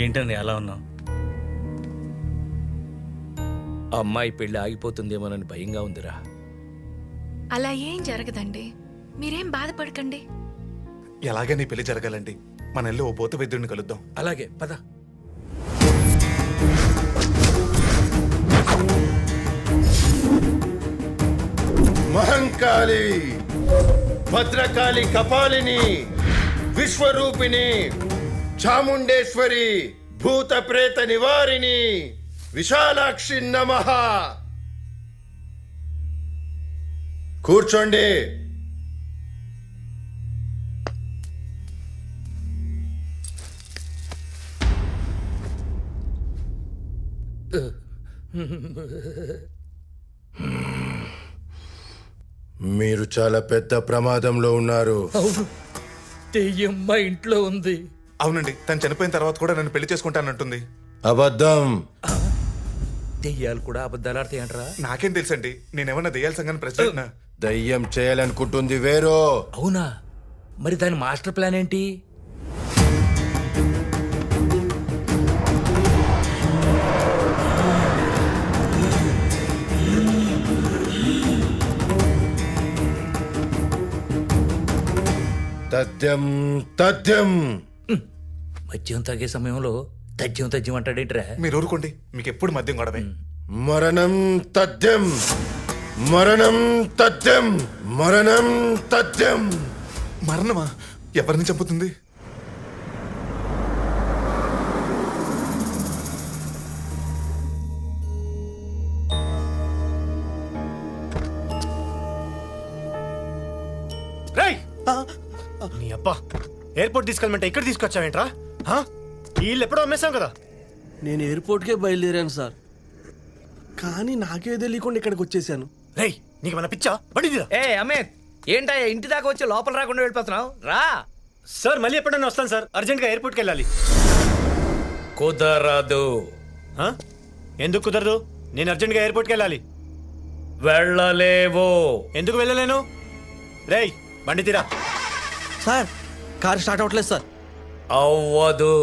ఏంటండి అలా ఉన్నావు? అమ్మాయి పెళ్ళి ఆగిపోతుందేమోనని భయంగా ఉందిరా. అలా ఏం జరగదండి. మీరేం బాధపడకండి. ఎలాగే నీ పెళ్ళి జరగాలండి. మన వెళ్ళి ఓ పోత వైద్యుడిని కలుద్దాం. అలాగే పద. మహంకాళి భద్రకాళి కపాలిని విశ్వరూపిణి చాముండేశ్వరి భూత ప్రేత నివారిణి విశాలాక్షి నమ. కూర్చోండి. మీరు చాలా పెద్ద ప్రమాదంలో ఉన్నారు. అవును. తెయ్యం మా ఇంట్లో ఉంది. అవునండి తను చనిపోయిన తర్వాత కూడా నన్ను పెళ్ళి చేసుకుంటానంటుంది. అబద్ధం. దెయ్యాలు కూడా అబద్ధాలు ఆడతాయంటరా నాకేం తెలుసండి నేనేమన్నా దెయ్యాల సంఘాన్ని ప్రెసిడెంట్ దయ్యం చేయాలనుకుంటుంది వేరో. అవునా? మరి దాని మాస్టర్ ప్లాన్ ఏంటి? తథ్యం తథ్యం. మద్యం తాగే సమయంలో తజ్యం తజ్యం అంటాడేంట్రా? మీరు ఊరుకోండి. మీకు ఎప్పుడు మద్యం గొడవే. మరణం తథ్యం మరణం తథ్యం మరణం తథ్యం మరణమా? ఎవరిని చంపుతుంది? రేయ్! నీ అబ్బా ఎయిర్పోర్ట్ తీసుకెళ్ళమంటే ఇక్కడ తీసుకొచ్చావేంట్రా? హా? ఈ ఇల్లు ఎప్పుడో అమ్మేశాం కదా. నేను ఎయిర్పోర్ట్కే బయలుదేరాను సార్. కానీ నాకే తెలియకుండా ఇక్కడికి వచ్చేసాను. రేయ్ నీకు మన పిచ్చా పడిదిరా ఏ అమిత్ ఏంటయ్యా ఇంటి దాకా వచ్చి లోపల రాకుండా వెళ్ళిపోతున్నావు? రా. సార్ మళ్ళీ ఎప్పుడైనా వస్తాను సార్. అర్జెంట్గా ఎయిర్పోర్ట్కి వెళ్ళాలి. కుదరదు. హా? ఎందుకు కుదరదు? నేను అర్జెంట్గా ఎయిర్పోర్ట్కి వెళ్ళాలి. వెళ్ళలేవు. ఎందుకు వెళ్ళలేను? రేయ్ బండి తీరా. సార్ కార్ స్టార్ట్ అవ్వట్లేదు సార్. అవ్వదు.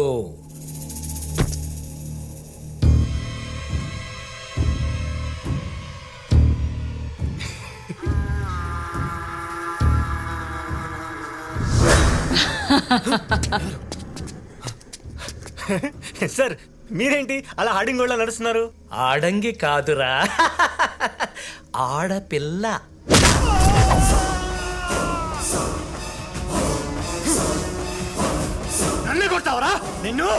సార్ మీరేంటి? అలా కూడా నడుస్తున్నారు? ఆడంగి కాదురా. ఆడపిల్ల. నన్ను కొడతావరా? నిన్ను?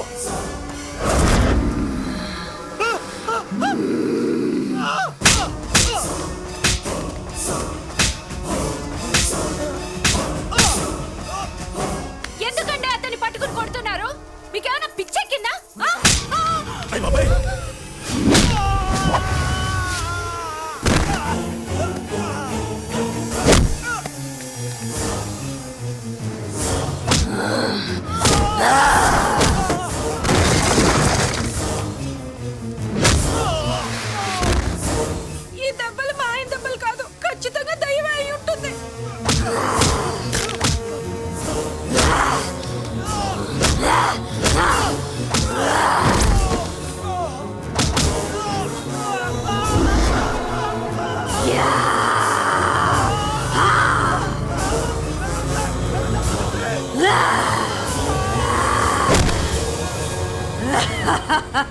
బావా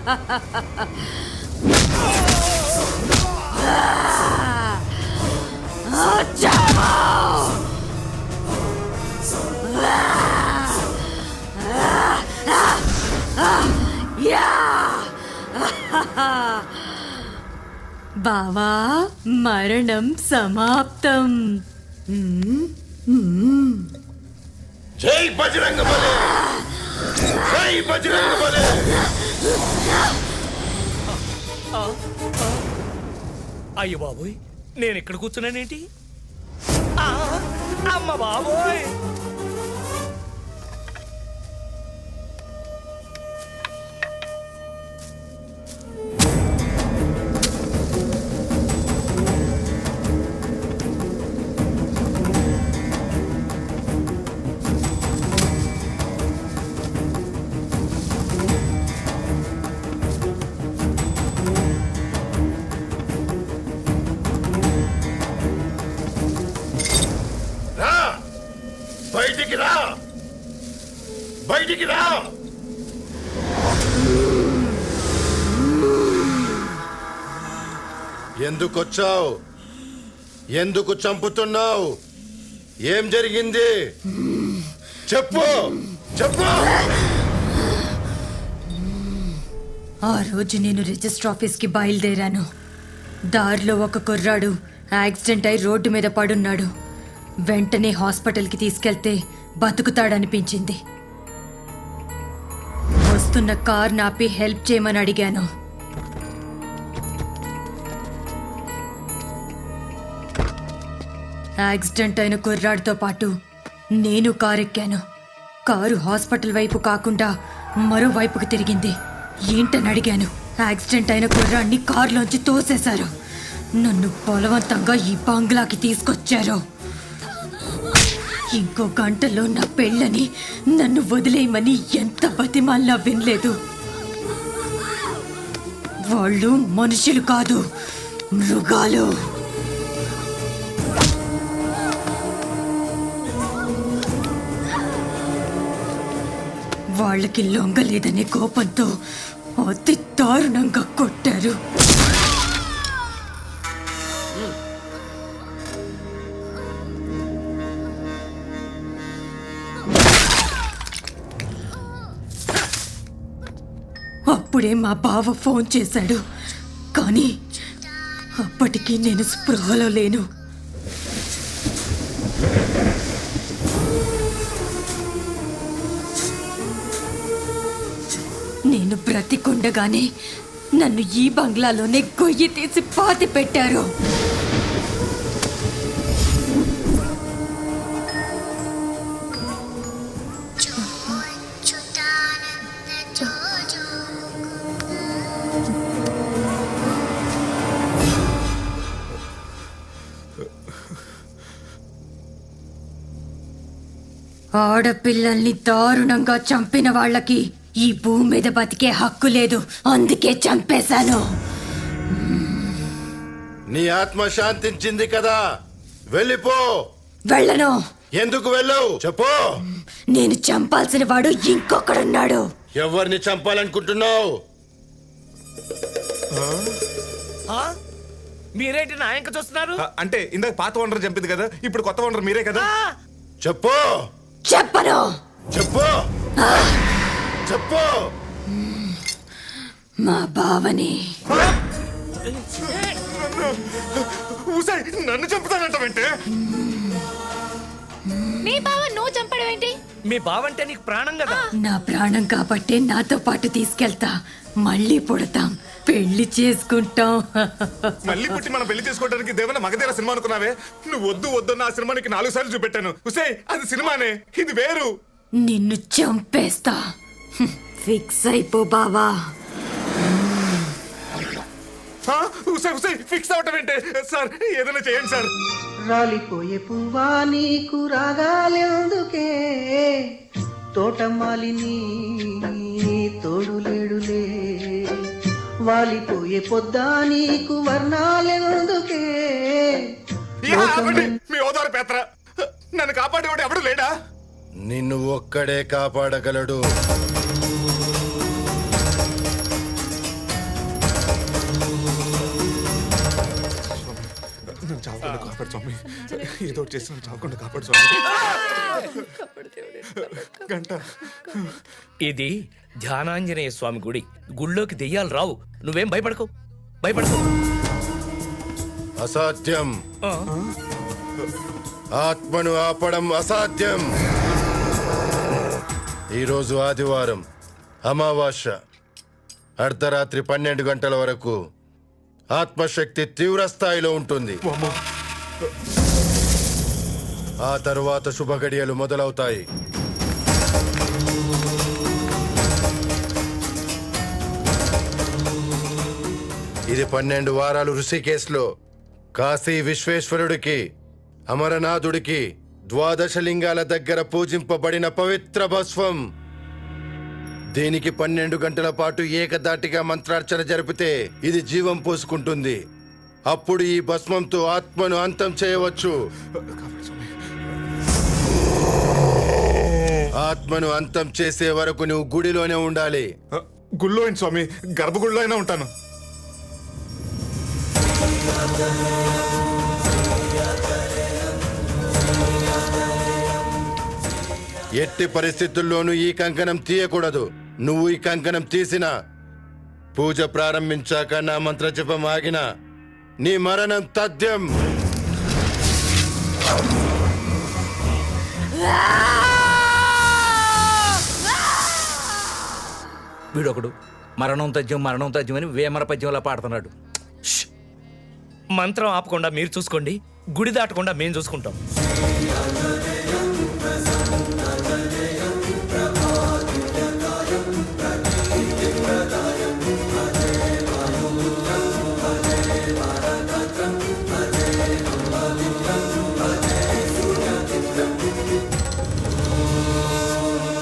మరణం సమాప్తం. జై బజరంగ బలే. బజరంగ బలే అయ్యో బాబోయ్ నేను ఇక్కడ కూర్చున్నానేంటి? అమ్మ బాబోయ్! ఎందుకొచ్చావు? ఎందుకు చంపుతున్నావు? ఏం జరిగింది? చెప్పు! చెప్పు! ఆ రోజు నేను రిజిస్టర్ ఆఫీస్కి బయలుదేరాను. దారిలో ఒక కుర్రాడు యాక్సిడెంట్ అయి రోడ్డు మీద పడున్నాడు. వెంటనే హాస్పిటల్కి తీసుకెళ్తే బతుకుతాడనిపించింది. వస్తున్న కార్ నాపి హెల్ప్ చేయమని అడిగాను. యాక్సిడెంట్ అయిన కుర్రాడితో పాటు నేను కారు ఎక్కాను కారు హాస్పిటల్ వైపు కాకుండా మరోవైపుకు తిరిగింది. ఏంటని అడిగాను. యాక్సిడెంట్ అయిన కుర్రాడిని కారులోంచి తోసేశారు. నన్ను బలవంతంగా ఈ బంగ్లాకి తీసుకొచ్చారు. ఇంకో గంటలో నా పెళ్ళని నన్ను వదిలేయమని ఎంత బతిమాల్లా వినలేదు. వాళ్ళు మనుషులు కాదు మృగాలు. వాళ్ళకి లొంగలేదనే కోపంతో అతి దారుణంగా కొట్టారు. అప్పుడే మా బావ ఫోన్ చేశాడు. కానీ అప్పటికి నేను స్పృహలో లేను. నేను బ్రతికుండగానే నన్ను ఈ బంగ్లాలోనే గొయ్యి తీసి పాతి పెట్టారు. ఆడపిల్లల్ని దారుణంగా చంపిన వాళ్ళకి ఈ భూమి మీద బతికే హక్కు లేదు. అందుకే చంపేశాను. నీ ఆత్మ శాంతించింది కదా. వెళ్ళిపో. వెళ్ళను. ఎందుకు వెళ్ళవు? చెప్పు. నేను చంపాల్సిన వాడు ఇంకొకడున్నాడు. ఎవరిని చంపాలనుకుంటున్నావు? మీరేంటి నా ఎంక చూస్తున్నారు? అంటే ఇందాక పాత ఓనర్ చంపింది కదా ఇప్పుడు కొత్త ఓనర్ మీరే కదా? చెప్పు. చెప్పను. చెప్పు. చెప్పు. మా బావని. ఊసాయ్ నన్ను చంపుతానంటావంటే నీ బావ నువ్వు చంపడం ఏంటి? మీ బావంటే నీకు ప్రాణం కదా? నా ప్రాణం కాబట్టే నాతో పాటు తీసుకెళ్తా. మళ్ళీ పుడతాం. పెళ్ళి చేసుకుంటాం. మళ్ళీ పుట్టి మనం పెళ్ళి చేసుకోవడానికి దేవన మగధీర సినిమా అనుకున్నావే? నువ్వు వద్దు వద్దు నా సినిమా నీకు నాలుగు సార్లు చూపెట్టాను. ఉసే అది సినిమానే. ఇది వేరు. నిన్ను చంపేస్తా. ఫిక్స్ అయిపో బావా. ఉసే ఫిక్స్ అవటం ఏంటే? సార్ ఏదైనా చేయండి సార్. రాలిపోయే పువ్వా నీకు రాగాలెందుకే? తోటమాలిని తోడులేడులే. వాలిపోయే పొద్దా నీకు వర్ణాలెందుకే. మీ ఓదారు పేత్ర నన్ను కాపాడేవాడు ఎవడు లేడా? నిన్ను ఒక్కడే కాపాడగలడు. నన్ను చావకుండా కాపాడు స్వామి. ఏదో ఒకటి చేసి నన్ను చావకుండా కాపాడు స్వామి. గంట. ఇది ధ్యానాంజనేయ స్వామి గుడి. గుళ్ళోకి దెయ్యాలు రావు. నువ్వేం భయపడకు. భయపడకు. అసాధ్యం. ఆత్మను ఆపడం అసాధ్యం. ఈరోజు ఆదివారం అమావాస్య అర్ధరాత్రి పన్నెండు గంటల వరకు ఆత్మశక్తి తీవ్ర స్థాయిలో ఉంటుంది. ఆ తరువాత శుభ గడియలు మొదలవుతాయి. ఇది పన్నెండు వారాలు ఋషికేశ్లో కాశీ విశ్వేశ్వరుడికి అమరనాథుడికి ద్వాదశ లింగాల దగ్గర పూజింపబడిన పవిత్ర భస్వం. దీనికి పన్నెండు గంటల పాటు ఏకదాటిగా మంత్రార్చన జరిపితే ఇది జీవం పోసుకుంటుంది. అప్పుడు ఈ భస్మంతో ఆత్మను అంతం చేయవచ్చు. ఆత్మను అంతం చేసే వరకు నువ్వు గుడిలోనే ఉండాలి. గుళ్ళో స్వామి? గర్భగుడిలో అయినా ఉంటాను. ఎట్టి పరిస్థితుల్లోనూ ఈ కంకణం తీయకూడదు. నువ్వు ఈ కంకణం తీసినా పూజ ప్రారంభించాక నా మంత్ర జపం ఆగిన నీ మరణం తథ్యం. వీడొకడు మరణం తజ్యం మరణం తజ్యం అని వేమర పద్యంలా పాడుతున్నాడు. మంత్రం ఆపకుండా మీరు చూసుకోండి గుడి దాటకుండా మేము చూసుకుంటాం.